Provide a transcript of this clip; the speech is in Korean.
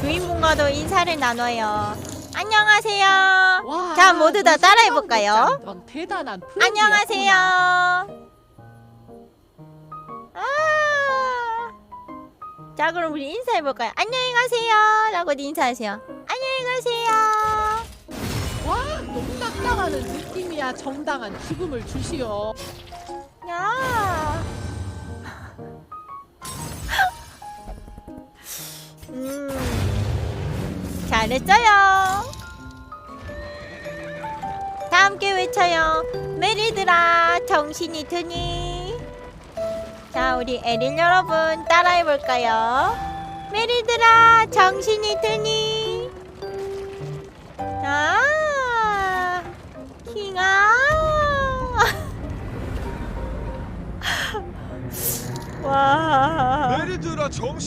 주인공과도 인사를 나눠요. 안녕하세요. 와, 자, 모두 다 너 따라해볼까요? 대단한 프로였구나. 안녕하세요. 아. 자, 그럼 우리 인사해볼까요? 안녕히 가세요. 라고 인사하세요. 안녕히 가세요. 와, 너무 딱딱하는 느낌이야. 정당한 죽음을 주시오. 야. 음. 잘했어요. 다 함께 외쳐요. 메리드라 정신이 드니. 자, 우리 에린 여러분 따라해 볼까요? 메리드라 정신이 드니. 아. 킹아. 와. 메리드라 정신